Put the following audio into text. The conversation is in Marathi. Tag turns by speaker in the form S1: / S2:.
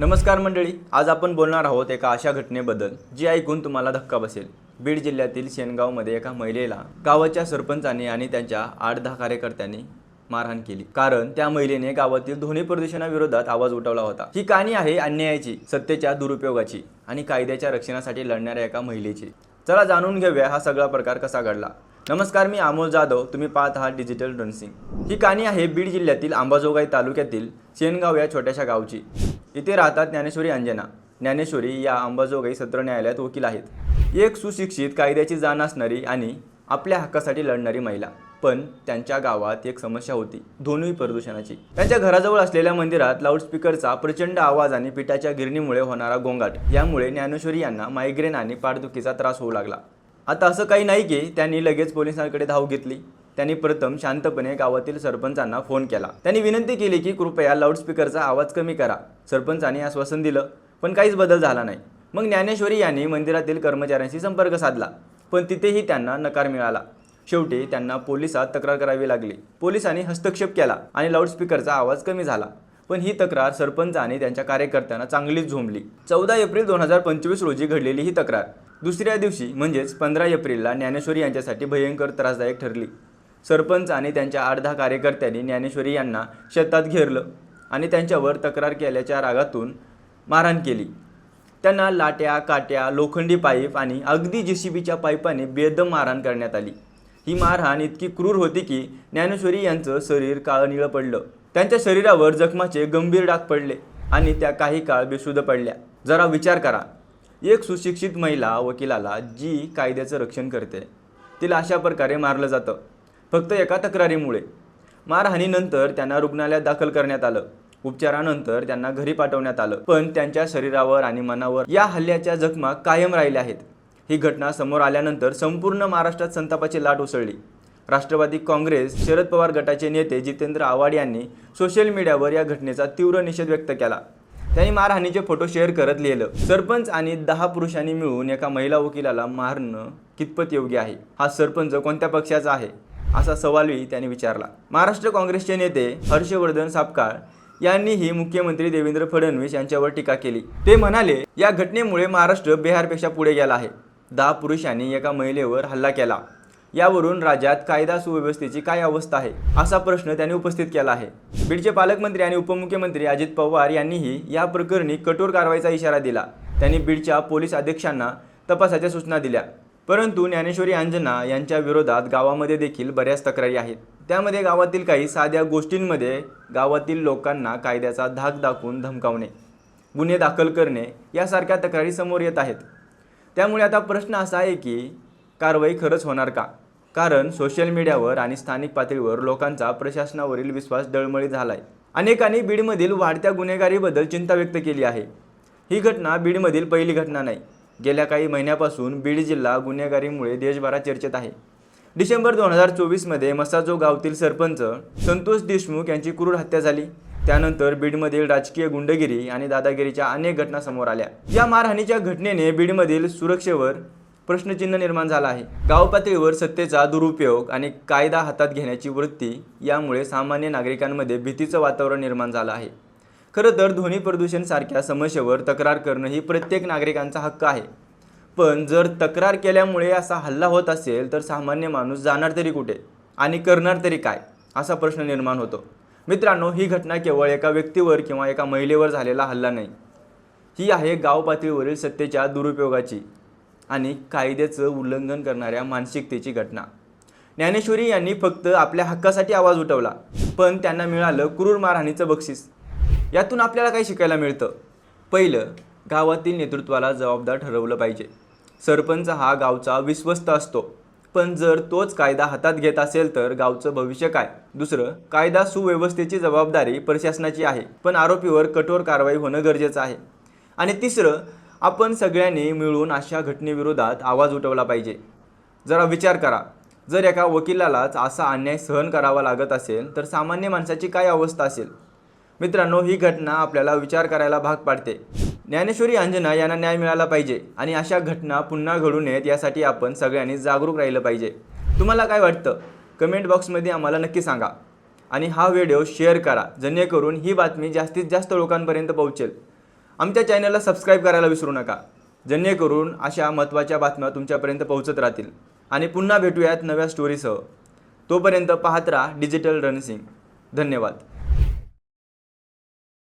S1: नमस्कार मंडळी आज आपण बोलणार आहोत एका अशा घटनेबद्दल जी ऐकून तुम्हाला धक्का बसेल. बीड जिल्ह्यातील शेनगावमध्ये एका महिलेला गावाच्या सरपंचाने आणि त्यांच्या आठ दहा कार्यकर्त्यांनी मारहाण केली. कारण त्या महिलेने गावातील ध्वनी प्रदूषणाविरोधात आवाज उठवला होता. ही कहाणी आहे अन्यायाची सत्तेच्या दुरुपयोगाची आणि कायद्याच्या रक्षणासाठी लढणाऱ्या एका महिलेची. चला जाणून घेऊया हा सगळा प्रकार कसा घडला. नमस्कार मी अमोल जाधव. तुम्ही पाहत आहात डिजिटल रनसिंग ही कहाणी आहे बीड जिल्ह्यातील अंबाजोगाई तालुक्यातील शेनगाव या छोट्याशा गावची. इथे राहतात ज्ञानेश्वरी अंजना. ज्ञानेश्वरी या अंबाजोगाई सत्र न्यायालयात वकील आहेत. एक सुशिक्षित कायद्याची जाण असणारी आणि आपल्या हक्कासाठी लढणारी महिला. पण त्यांच्या गावात एक समस्या होती. ध्वनी प्रदूषणाची. त्यांच्या घराजवळ असलेल्या मंदिरात लाऊडस्पीकरचा प्रचंड आवाज आणि पिठाच्या गिरणीमुळे होणारा गोंगाट. यामुळे ज्ञानेश्वरी यांना मायग्रेन आणि पाठदुखीचा त्रास होऊ लागला. आता असं काही नाही की त्यांनी लगेच पोलिसांकडे धाव घेतली. त्यांनी प्रथम शांतपणे गावातील सरपंचांना फोन केला. त्यांनी विनंती केली की कृपया लाऊडस्पीकरचा आवाज कमी करा. सरपंचांनी आश्वासन दिलं पण काहीच बदल झाला नाही. मग ज्ञानेश्वरी यांनी मंदिरातील कर्मचाऱ्यांशी संपर्क साधला पण तिथेही त्यांना नकार मिळाला. शेवटी त्यांना पोलिसात तक्रार करावी लागली. पोलिसांनी हस्तक्षेप केला आणि लाऊडस्पीकरचा आवाज कमी झाला. पण ही तक्रार सरपंच आणि त्यांच्या कार्यकर्त्यांना चांगलीच झोंबली. चौदा एप्रिल दोन हजार पंचवीस रोजी घडलेली ही तक्रार. दुसऱ्या दिवशी म्हणजेच पंधरा एप्रिलला ज्ञानेश्वरी यांच्यासाठी भयंकर त्रासदायक ठरली. सरपंच आणि त्यांच्या अर्धा कार्यकर्त्यांनी ज्ञानेश्वरी यांना शेतात घेरलं आणि त्यांच्यावर तक्रार केल्याच्या रागातून मारहाण केली. त्यांना लाट्या काट्या लोखंडी पाईप आणि अगदी जी सी बीच्या पाईपाने बेदम मारहाण करण्यात आली. ही मारहाण इतकी क्रूर होती की ज्ञानेश्वरी यांचं शरीर काळं निळं पडलं. त्यांच्या शरीरावर जखमाचे गंभीर डाग पडले आणि त्या काही काळ बेशुद्ध पडल्या. जरा विचार करा. एक सुशिक्षित महिला वकिलाला जी कायद्याचं रक्षण करते तिला अशा प्रकारे मारलं जातं. फक्त एका तक्रारीमुळे. मारहाणीनंतर त्यांना रुग्णालयात दाखल करण्यात आलं. उपचारानंतर त्यांना घरी पाठवण्यात आलं. पण त्यांच्या शरीरावर आणि मनावर या हल्ल्याच्या जखमा कायम राहिल्या आहेत. ही घटना समोर आल्यानंतर संपूर्ण महाराष्ट्रात संतापाची लाट उसळली. राष्ट्रवादी काँग्रेस शरद पवार गटाचे नेते जितेंद्र आव्हाड यांनी सोशल मीडियावर या घटनेचा तीव्र निषेध व्यक्त केला. त्यांनी मारहाणीचे फोटो शेअर करत लिहिलं सरपंच आणि दहा पुरुषांनी मिळून एका महिला वकिलाला मारणं कितपत योग्य आहे? हा सरपंच कोणत्या पक्षाचा आहे? असा सवालही त्यांनी विचारला. महाराष्ट्र काँग्रेसचे नेते हर्षवर्धन सापकाळ यांनीही मुख्यमंत्री देवेंद्र फडणवीस यांच्यावर टीका केली. ते म्हणाले या घटनेमुळे महाराष्ट्र बिहारपेक्षा पुढे गेला आहे. दहा पुरुषांनी एका महिलेवर हल्ला केला. यावरून राज्यात कायदा सुव्यवस्थेची काय अवस्था आहे? असा प्रश्न त्यांनी उपस्थित केला आहे. बीडचे पालकमंत्री आणि उपमुख्यमंत्री अजित पवार यांनीही या प्रकरणी कठोर कारवाईचा इशारा दिला. त्यांनी बीडच्या पोलीस अध्यक्षांना तपासाच्या सूचना दिल्या. परंतु ज्ञानेश्वरी अंजना यांच्या विरोधात गावामध्ये देखील बऱ्याच तक्रारी आहेत. त्यामध्ये गावातील काही साध्या गोष्टींमध्ये गावातील लोकांना कायद्याचा धाक दाखवून धमकावणे गुन्हे दाखल करणे यासारख्या तक्रारी समोर येत आहेत. त्यामुळे आता प्रश्न असा आहे की कारवाई खरंच होणार का? कारण सोशल मीडियावर आणि स्थानिक पातळीवर लोकांचा प्रशासनावरील विश्वास डळमळी झाला आहे अनेकांनी बीडमधील वाढत्या गुन्हेगारीबद्दल चिंता व्यक्त केली आहे. ही घटना बीडमधील पहिली घटना नाही. गेल्या काही महिन्यापासून बीड जिल्हा गुन्हेगारीमुळे देशभरात चर्चेत आहे. डिसेंबर दोन हजार चोवीसमध्ये मसाजो गावतील सरपंच संतोष देशमुख यांची क्रूर हत्या झाली. त्यानंतर बीडमधील राजकीय गुंडगिरी आणि दादागिरीच्या अनेक घटना समोर आल्या. या मारहाणीच्या घटनेने बीडमधील सुरक्षेवर प्रश्नचिन्ह निर्माण झाला आहे. गाव पातळीवर सत्तेचा दुरुपयोग आणि कायदा हातात घेण्याची वृत्ती यामुळे सामान्य नागरिकांमध्ये भीतीचं वातावरण निर्माण झालं आहे. खरं तर ध्वनी प्रदूषण सारख्या समस्येवर तक्रार करणं ही प्रत्येक नागरिकांचा हक्क आहे. पण जर तक्रार केल्यामुळे असा हल्ला होत असेल तर सामान्य माणूस जाणार तरी कुठे आणि करणार तरी काय? असा प्रश्न निर्माण होतो. मित्रांनो ही घटना केवळ एका व्यक्तीवर किंवा एका महिलेवर झालेला हल्ला नाही. ही आहे गाव पातळीवरील सत्तेच्या दुरुपयोगाची आणि कायद्याचं उल्लंघन करणाऱ्या मानसिकतेची घटना. ज्ञानेश्वरी यांनी फक्त आपल्या हक्कासाठी आवाज उठवला पण त्यांना मिळालं क्रूर मारहाणीचं बक्षीस. यातून आपल्याला काय शिकायला मिळतं? पहिलं गावातील नेतृत्वाला जबाबदार ठरवलं पाहिजे. सरपंच हा गावचा विश्वस्त असतो. पण जर तोच कायदा हातात घेत असेल तर गावचं भविष्य काय? दुसरं कायदा सुव्यवस्थेची जबाबदारी प्रशासनाची आहे पण आरोपीवर कठोर कारवाई होणं गरजेचं आहे. आणि तिसरं आपण सगळ्यांनी मिळून अशा घटनेविरोधात आवाज उठवला पाहिजे. जरा विचार करा. जर एका वकिलालाच असा अन्याय सहन करावा लागत असेल तर सामान्य माणसाची काय अवस्था असेल? मित्रांनो ही घटना आपल्याला विचार करायला भाग पाडते. ज्ञानेश्वरी अंजना यांना न्याय मिळाला पाहिजे आणि अशा घटना पुन्हा घडू नयेत यासाठी आपण सगळ्यांनी जागरूक राहिलं पाहिजे. तुम्हाला काय वाटतं? कमेंट बॉक्समध्ये आम्हाला नक्की सांगा. आणि हा व्हिडिओ शेअर करा जेणेकरून ही बातमी जास्तीत जास्त लोकांपर्यंत पोहोचेल. आमच्या चॅनलला सबस्क्राईब करायला विसरू नका जेणेकरून अशा महत्त्वाच्या बातम्या तुमच्यापर्यंत पोहोचत राहतील. आणि पुन्हा भेटूयात नव्या स्टोरीसह तोपर्यंत पाहत राहा डिजिटल रणसिंग धन्यवाद.